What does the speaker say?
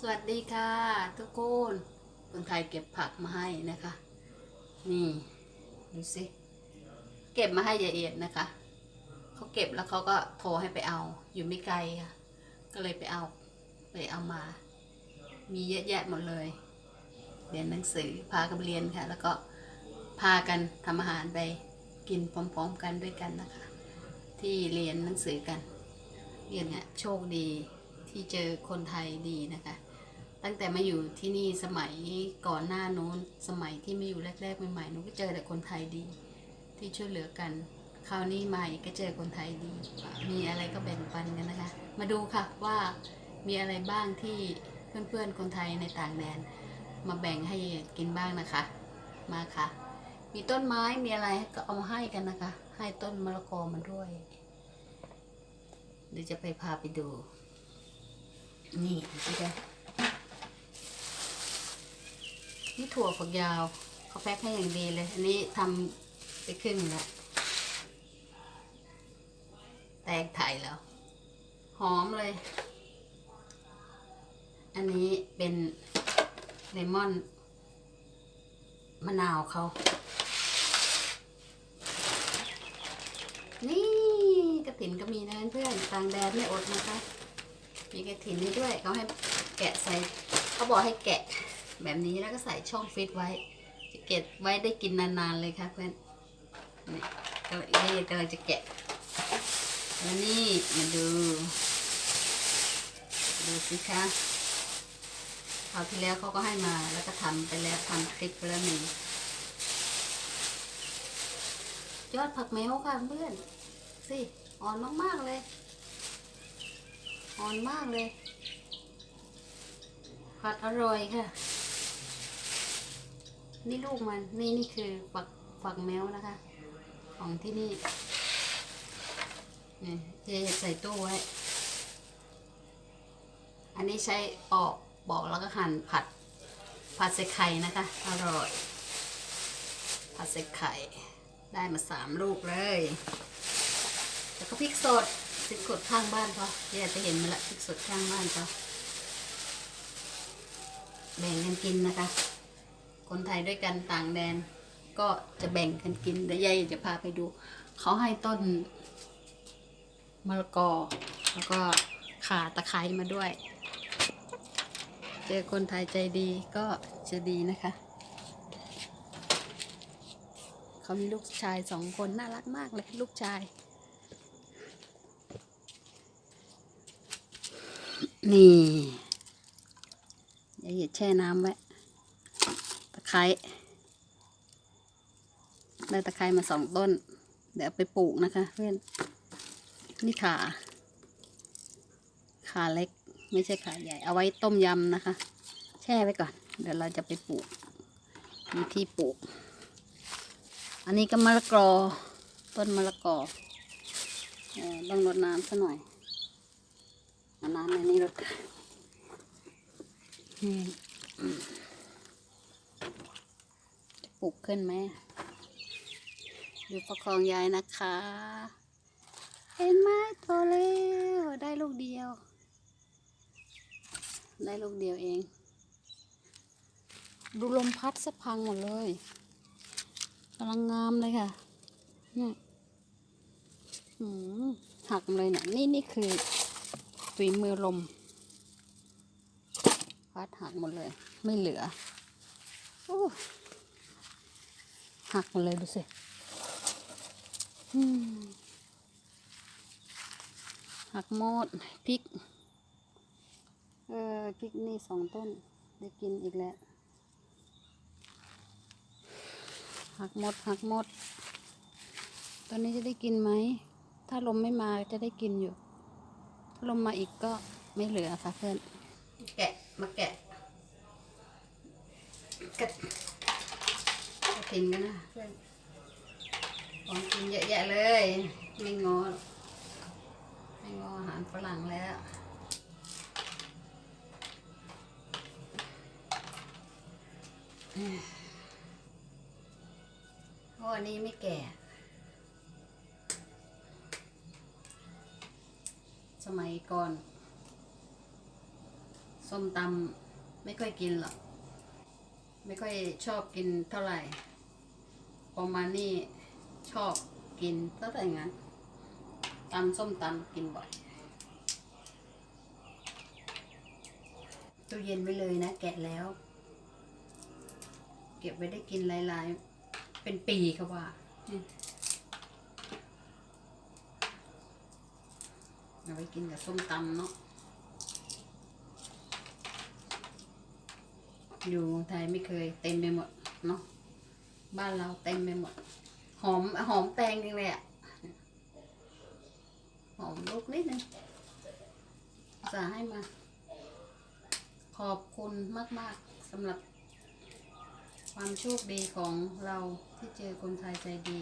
สวัสดีค่ะทุกคนคนไทยเก็บผักมาให้นะคะ นี่ดูสิเก็บมาให้ยายเอียดนะคะเขาเก็บแล้วเขาก็โทรให้ไปเอาอยู่ไม่ไกลค่ะ ก็เลยไปเอาไปเอามา มีเยอะแยะหมดเลยเรียนหนังสือพากันเรียนค่ะ แล้วก็พากันทำอาหารไปกินพร้อมๆกันด้วยกันนะคะ ที่เรียนหนังสือกันเรียนเนี่ยโชคดีที่เจอคนไทยดีนะคะ ตั้งแต่มาอยู่ที่นี่สมัยก่อนหน้านู้น สมัยที่มาอยู่แรกๆใหม่ๆหนูก็เจอแต่คนไทยดี ที่ช่วยเหลือกัน คราวนี้ใหม่ก็เจอคนไทยดี มีอะไรก็แบ่งปันกันนะคะ มาดูค่ะว่ามีอะไรบ้างที่เพื่อนๆคนไทยในต่างแดน มาแบ่งให้กินบ้างนะคะ มาค่ะ มีต้นไม้มีอะไรก็เอามาให้กันนะคะ ให้ต้นมะละกอมาด้วยเดี๋ยวจะไปพาไปดู นี่ดูสิคะ นี่ถั่วฝักยาวเขาแพ็คให้อย่างดีเลย อันนี้ทำไปครึ่งแล้ว แตกไถ่แล้ว หอมเลย อันนี้เป็นเลมอนมะนาวเขา นี่กระถินก็มีนะเพื่อนต่างแดนไม่อดนะคะ มีกระถินให้ด้วยเขาให้แกะใส่ เขาบอกให้แกะ แบบนี้แล้วก็ใส่ช่องฟิตไว้จะเก็บไว้ได้กินนานๆเลยค่ะเพื่อนนี่กำลังกำลังจะแกะแล้วนี่มาดูดูสิคะคราวที่แล้วเขาก็ให้มาแล้วก็ทำไปแล้วทำคลิปไปแล้วหนึ่งยอดผักแมวค่ะเพื่อนสิอ่อนมากๆเลยอ่อนมากเลยผัดอร่อยค่ะ นี่ลูกมัน นี่นี่คือฝักฝักแมวนะคะ ของที่นี่นี่เจะใส่ตู้ไว้ อันนี้ใช้ปอกบอกแล้วก็หั่นผัด ผัดใส่ไข่นะคะ อร่อย ผัดใส่ไข่ ได้มาสามลูกเลย แล้วก็พริกสดพริกสดข้างบ้านเขาเดี๋ยจะเห็นมาละพริกสดข้างบ้านเขาแบ่งกันกินนะคะ คนไทยด้วยกันต่างแดน ก็จะแบ่งกันกินเดี๋ยวยายจะพาไปดู เขาให้ต้นมะละกอ แล้วก็ข่าตะไคร้มาด้วย เจอคนไทยใจดีก็จะดีนะคะ เขามีลูกชายสองคนน่ารักมากเลยลูกชายนี่อย่าเหยียดแช่น้ำไว้ ไคร้ได้ตะไคร้มาสองต้น เดี๋ยวไปปลูกนะคะ เพื่อนนี่ขา ขาเล็กไม่ใช่ขาใหญ่ เอาไว้ต้มยำนะคะ แช่ไว้ก่อน เดี๋ยวเราจะไปปลูกมีที่ปลูก อันนี้ก็มะละกอต้นมะละกอเออต้องรดน้ำซะหน่อยเอาน้ำในนี้รดอืมอืมจะ ปลูกขึ้นไหมดูประคองยายนะคะ เห็นไหมโตแล้วได้ลูกเดียว ได้ลูกเดียวเอง ดูลมพัดสะพังหมดเลยกำลังงามเลยค่ะเนี่ยหักเลยเนี่ยนี่นี่คือฝีมือลม พัดหักหมดเลย ไม่เหลืออ้ หักหมดเลยดูสิหักหมดพริก เออพริกนี่สองต้น ได้กินอีกแล้ว หักหมดหักหมด ตอนนี้จะได้กินไหม ถ้าลมไม่มาจะได้กินอยู่ ถ้าลมมาอีกก็ไม่เหลือค่ะเพื่อน แกะ มาแกะกระ กินกันนะเพื่อนของกินเยอะแยะเลย ไม่งอไม่งออาหารฝรั่งแล้วพอนนี้ไม่แก่ สมัยก่อนส้มตำไม่ค่อยกินหรอก ไม่ค่อยชอบกินเท่าไหร่ พอมานี่ชอบกินตั้งแต่งั้นตำส้มตำกินบ่อยตู้เย็นไว้เลยนะ แกะแล้ว เก็บไว้ได้กินหลาย ๆ เป็นปีเขาว่ามเอาไว้กินกับส้มตำเนาะอยู่ไทยไม่เคยเต็มไปหมดเนาะ บ้านเราเต็มไปหมด หอมหอมแตงจริงเลยอะหอมลูกนิดนึงสาให้มา ขอบคุณมาก ๆสำหรับความโชคดีของเราที่เจอคนไทยใจดี